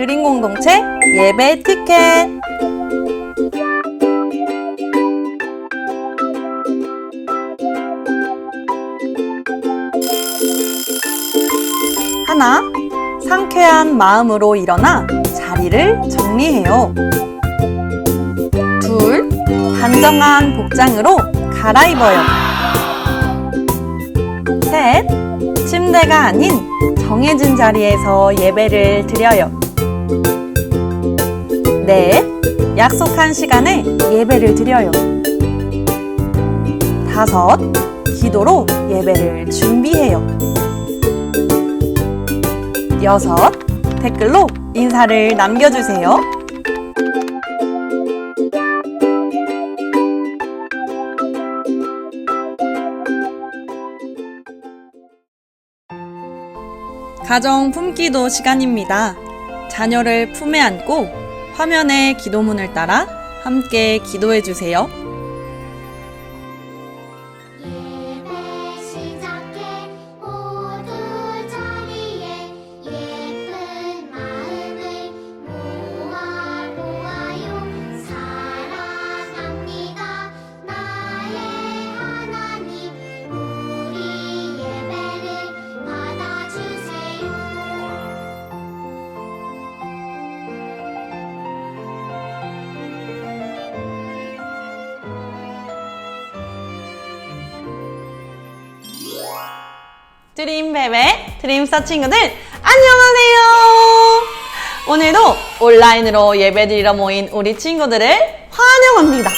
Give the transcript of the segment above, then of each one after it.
드림 공동체 예배 티켓 하나, 상쾌한 마음으로 일어나 자리를 정리해요. 둘, 단정한 복장으로 갈아입어요. 셋, 침대가 아닌 정해진 자리에서 예배를 드려요. 넷, 약속한 시간에 예배를 드려요. 다섯, 기도로 예배를 준비해요. 여섯, 댓글로 인사를 남겨주세요. 가정 품기도 시간입니다. 자녀를 품에 안고 화면의 기도문을 따라 함께 기도해 주세요. 드림베베 드림스타 친구들 안녕하세요. 오늘도 온라인으로 예배드리러 모인 우리 친구들을 환영합니다.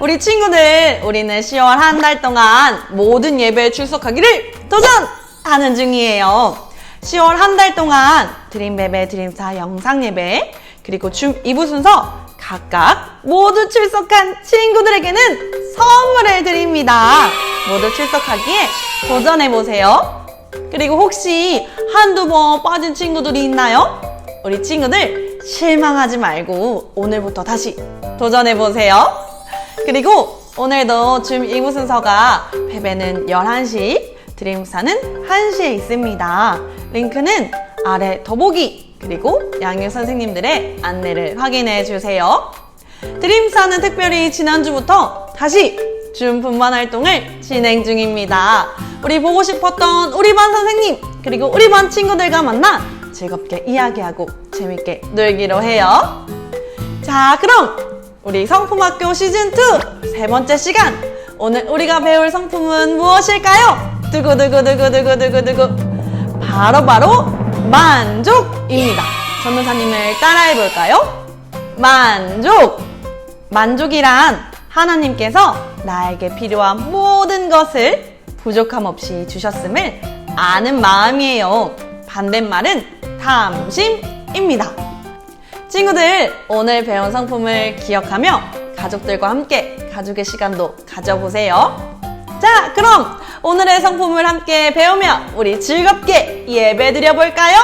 우리 친구들 우리는 10월 한 달 동안 모든 예배에 출석하기를 도전하는 중이에요. 10월 한 달 동안 드림베베 드림스타 영상 예배 그리고 줌 2부 순서 각각 모두 출석한 친구들에게는 선물을 드립니다. 모두 출석하기에 도전해보세요. 그리고 혹시 한두 번 빠진 친구들이 있나요? 우리 친구들 실망하지 말고 오늘부터 다시 도전해보세요. 그리고 오늘도 줌 2부 순서가 베베는 11시, 드림사는 1시에 있습니다. 링크는 아래 더보기 그리고 양육 선생님들의 안내를 확인해 주세요. 드림사는 특별히 지난주부터 다시 줌 분반 활동을 진행 중입니다. 우리 보고 싶었던 우리 반 선생님 그리고 우리 반 친구들과 만나 즐겁게 이야기하고 재밌게 놀기로 해요. 자, 그럼 우리 성품학교 시즌 2 세 번째 시간 오늘 우리가 배울 성품은 무엇일까요? 두구두구두구두구두구두구 바로 바로 만족입니다. 전도사님을 따라해 볼까요? 만족. 만족이란 하나님께서 나에게 필요한 모든 것을 부족함 없이 주셨음을 아는 마음이에요. 반대말은 탐심입니다. 친구들, 오늘 배운 성품을 기억하며 가족들과 함께 가족의 시간도 가져보세요. 자, 그럼 오늘의 성품을 함께 배우며 우리 즐겁게 예배 드려볼까요?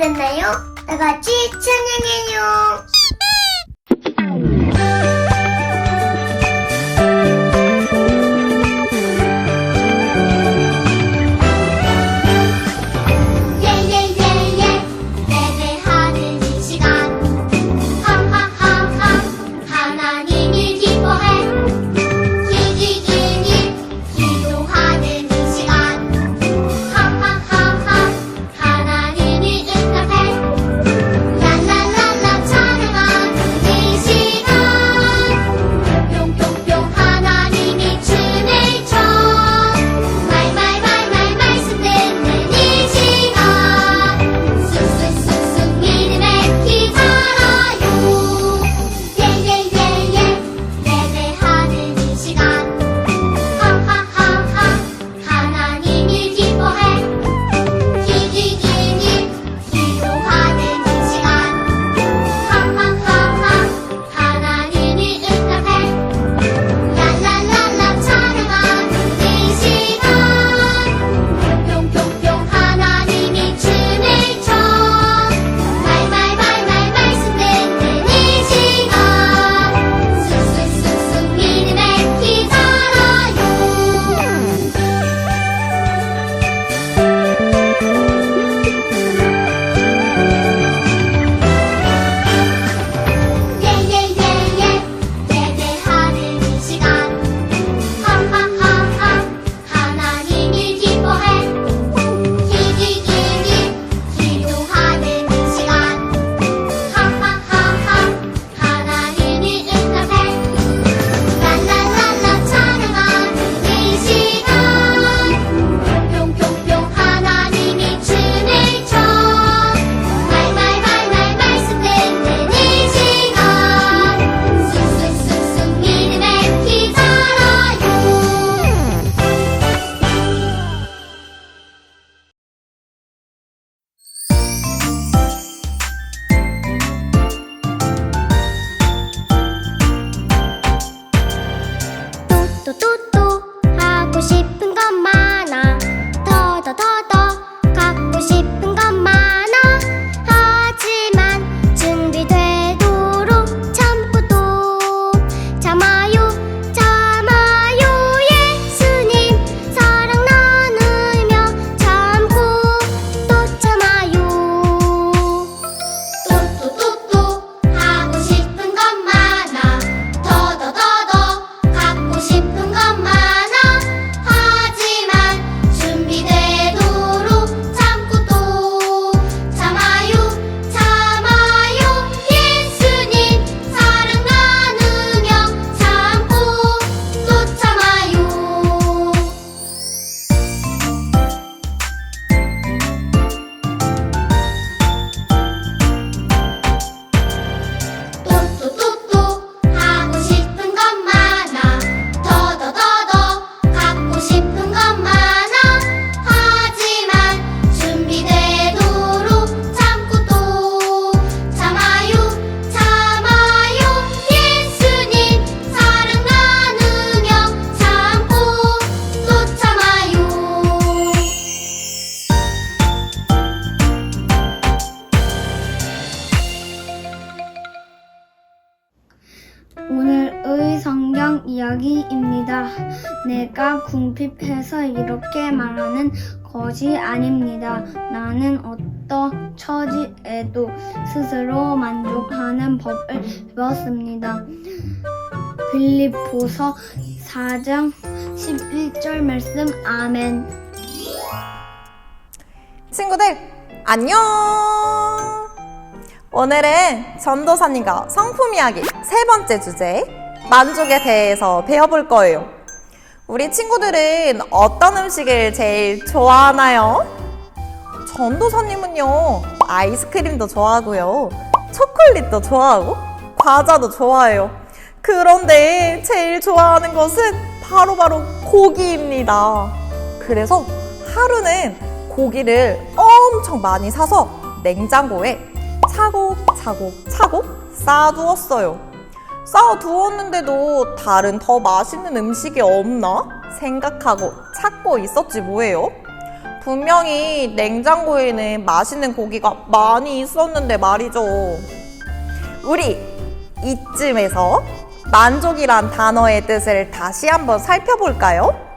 됐나요? 다 같이 찬양해요. 성경 이야기입니다. 내가 궁핍해서 이렇게 말하는 것이 아닙니다. 나는 어떤 처지에도 스스로 만족하는 법을 배웠습니다. 빌립보서 4장 11절 말씀 아멘. 친구들, 안녕! 오늘은 전도사님과 성품 이야기 세 번째 주제, 만족에 대해서 배워볼 거예요. 우리 친구들은 어떤 음식을 제일 좋아하나요? 전도사님은요, 아이스크림도 좋아하고요, 초콜릿도 좋아하고, 과자도 좋아해요. 그런데 제일 좋아하는 것은 바로바로 고기입니다. 그래서 하루는 고기를 엄청 많이 사서 냉장고에 차곡차곡 차곡 쌓아두었어요. 쌓아두었는데도 다른 더 맛있는 음식이 없나 생각하고 찾고 있었지 뭐예요. 분명히 냉장고에는 맛있는 고기가 많이 있었는데 말이죠. 우리 이쯤에서 만족이란 단어의 뜻을 다시 한번 살펴볼까요?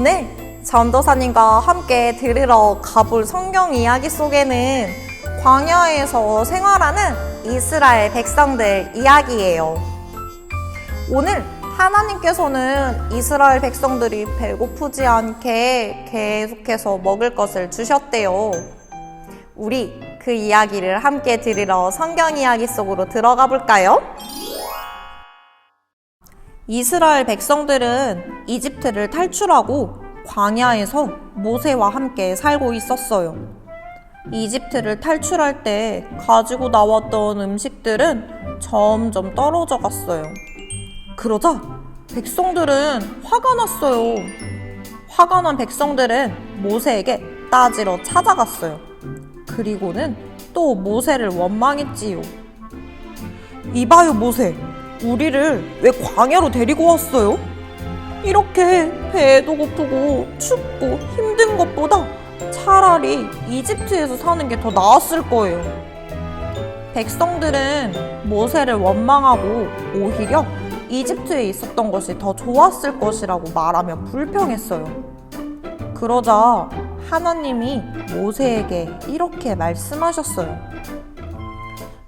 오늘 전도사님과 함께 들으러 가볼 성경 이야기 속에는 광야에서 생활하는 이스라엘 백성들 이야기예요. 오늘 하나님께서는 이스라엘 백성들이 배고프지 않게 계속해서 먹을 것을 주셨대요. 우리 그 이야기를 함께 들으러 성경 이야기 속으로 들어가 볼까요? 이스라엘 백성들은 이집트를 탈출하고 광야에서 모세와 함께 살고 있었어요. 이집트를 탈출할 때 가지고 나왔던 음식들은 점점 떨어져 갔어요. 그러자 백성들은 화가 났어요. 화가 난 백성들은 모세에게 따지러 찾아갔어요. 그리고는 또 모세를 원망했지요. 이봐요, 모세. 우리를 왜 광야로 데리고 왔어요? 이렇게 배도 고프고 춥고 힘든 것보다 차라리 이집트에서 사는 게 더 나았을 거예요. 백성들은 모세를 원망하고 오히려 이집트에 있었던 것이 더 좋았을 것이라고 말하며 불평했어요. 그러자 하나님이 모세에게 이렇게 말씀하셨어요.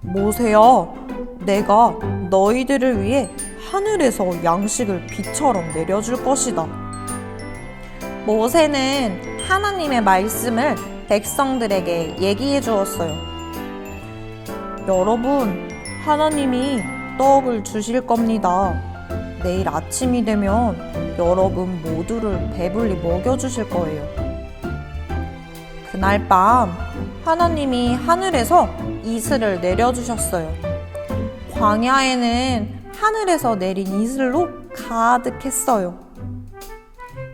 모세야, 내가 너희들을 위해 하늘에서 양식을 비처럼 내려줄 것이다. 모세는 하나님의 말씀을 백성들에게 얘기해 주었어요. 여러분, 하나님이 떡을 주실 겁니다. 내일 아침이 되면 여러분 모두를 배불리 먹여주실 거예요. 그날 밤 하나님이 하늘에서 이슬을 내려주셨어요. 광야에는 하늘에서 내린 이슬로 가득했어요.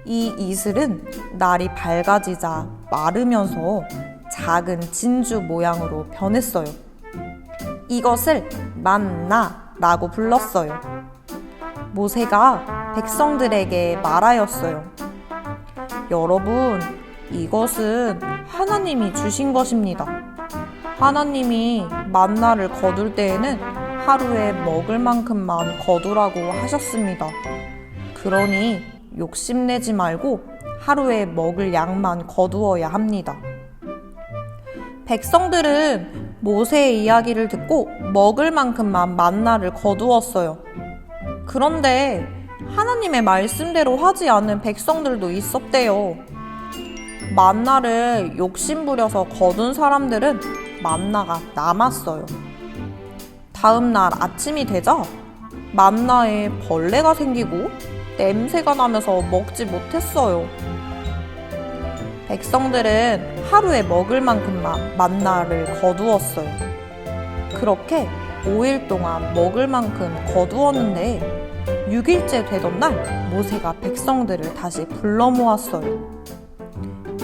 이 이슬은 날이 밝아지자 마르면서 작은 진주 모양으로 변했어요. 이것을 만나라고 불렀어요. 모세가 백성들에게 말하였어요. 여러분, 이것은 하나님이 주신 것입니다. 하나님이 만나를 거둘 때에는 하루에 먹을 만큼만 거두라고 하셨습니다. 그러니 욕심내지 말고 하루에 먹을 양만 거두어야 합니다. 백성들은 모세의 이야기를 듣고 먹을 만큼만 만나를 거두었어요. 그런데 하나님의 말씀대로 하지 않은 백성들도 있었대요. 만나를 욕심부려서 거둔 사람들은 만나가 남았어요. 다음 날 아침이 되자 만나에 벌레가 생기고 냄새가 나면서 먹지 못했어요. 백성들은 하루에 먹을 만큼만 만나를 거두었어요. 그렇게 5일 동안 먹을 만큼 거두었는데 6일째 되던 날 모세가 백성들을 다시 불러 모았어요.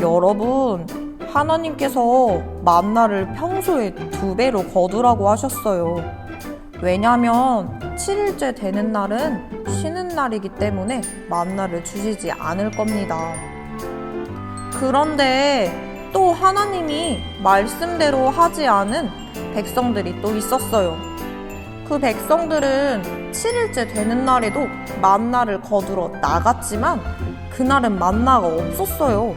여러분, 하나님께서 만나를 평소에 두 배로 거두라고 하셨어요. 왜냐면 7일째 되는 날은 쉬는 날이기 때문에 만나를 주시지 않을 겁니다. 그런데 또 하나님이 말씀대로 하지 않은 백성들이 또 있었어요. 그 백성들은 7일째 되는 날에도 만나를 거두러 나갔지만 그날은 만나가 없었어요.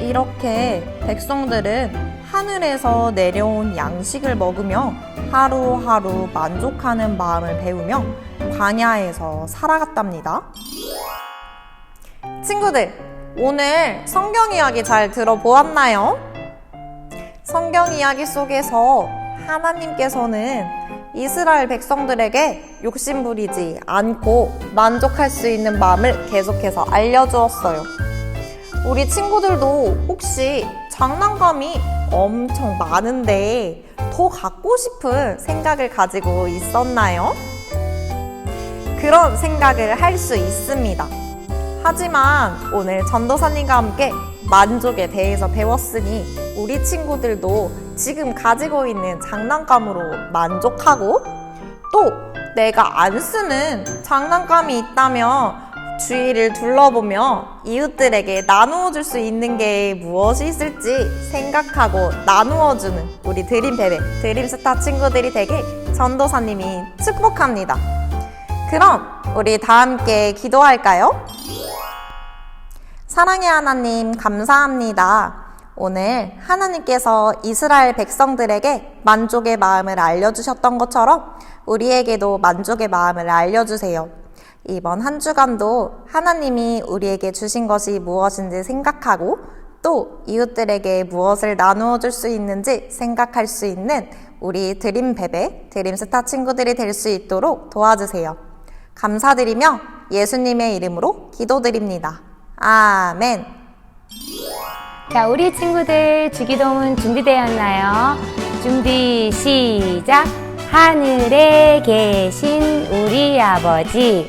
이렇게 백성들은 하늘에서 내려온 양식을 먹으며 하루하루 만족하는 마음을 배우며 광야에서 살아갔답니다. 친구들, 오늘 성경 이야기 잘 들어보았나요? 성경 이야기 속에서 하나님께서는 이스라엘 백성들에게 욕심부리지 않고 만족할 수 있는 마음을 계속해서 알려주었어요. 우리 친구들도 혹시 장난감이 엄청 많은데 더 갖고 싶은 생각을 가지고 있었나요? 그런 생각을 할 수 있습니다. 하지만 오늘 전도사님과 함께 만족에 대해서 배웠으니 우리 친구들도 지금 가지고 있는 장난감으로 만족하고 또 내가 안 쓰는 장난감이 있다면 주위를 둘러보며 이웃들에게 나누어 줄 수 있는 게 무엇이 있을지 생각하고 나누어 주는 우리 드림 베베, 드림 스타 친구들이 되게 전도사님이 축복합니다. 그럼 우리 다 함께 기도할까요? 사랑의 하나님, 감사합니다. 오늘 하나님께서 이스라엘 백성들에게 만족의 마음을 알려주셨던 것처럼 우리에게도 만족의 마음을 알려주세요. 이번 한 주간도 하나님이 우리에게 주신 것이 무엇인지 생각하고 또 이웃들에게 무엇을 나누어 줄 수 있는지 생각할 수 있는 우리 드림 베베, 드림 스타 친구들이 될 수 있도록 도와주세요. 감사드리며 예수님의 이름으로 기도드립니다. 아멘. 자, 우리 친구들 주기도문 준비되었나요? 준비, 시작. 하늘에 계신 우리 아버지,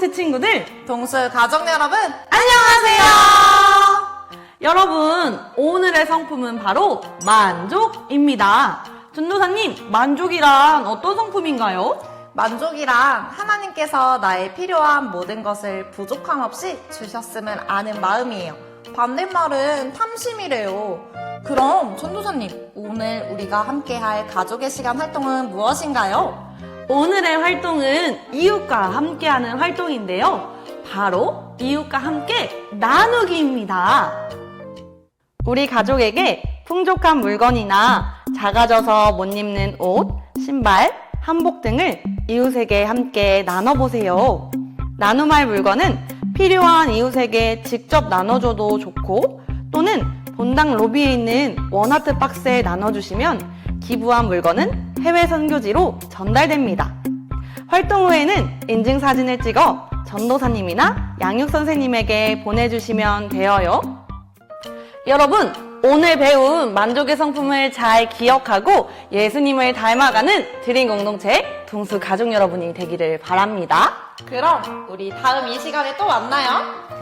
공동체 친구들, 동수 가족 여러분, 안녕하세요! 여러분, 오늘의 상품은 바로 만족입니다. 전도사님, 만족이란 어떤 상품인가요? 만족이란 하나님께서 나의 필요한 모든 것을 부족함 없이 주셨음을 아는 마음이에요. 반대말은 탐심이래요. 그럼 전도사님, 오늘 우리가 함께 할 가족의 시간 활동은 무엇인가요? 오늘의 활동은 이웃과 함께하는 활동인데요. 바로 이웃과 함께 나누기입니다. 우리 가족에게 풍족한 물건이나 작아져서 못 입는 옷, 신발, 한복 등을 이웃에게 함께 나눠보세요. 나눔할 물건은 필요한 이웃에게 직접 나눠줘도 좋고 또는 본당 로비에 있는 원아트 박스에 나눠주시면 기부한 물건은 해외 선교지로 전달됩니다. 활동 후에는 인증사진을 찍어 전도사님이나 양육선생님에게 보내주시면 되어요. 여러분, 오늘 배운 만족의 성품을 잘 기억하고 예수님을 닮아가는 드림 공동체 동수 가족 여러분이 되기를 바랍니다. 그럼 우리 다음 이 시간에 또 만나요.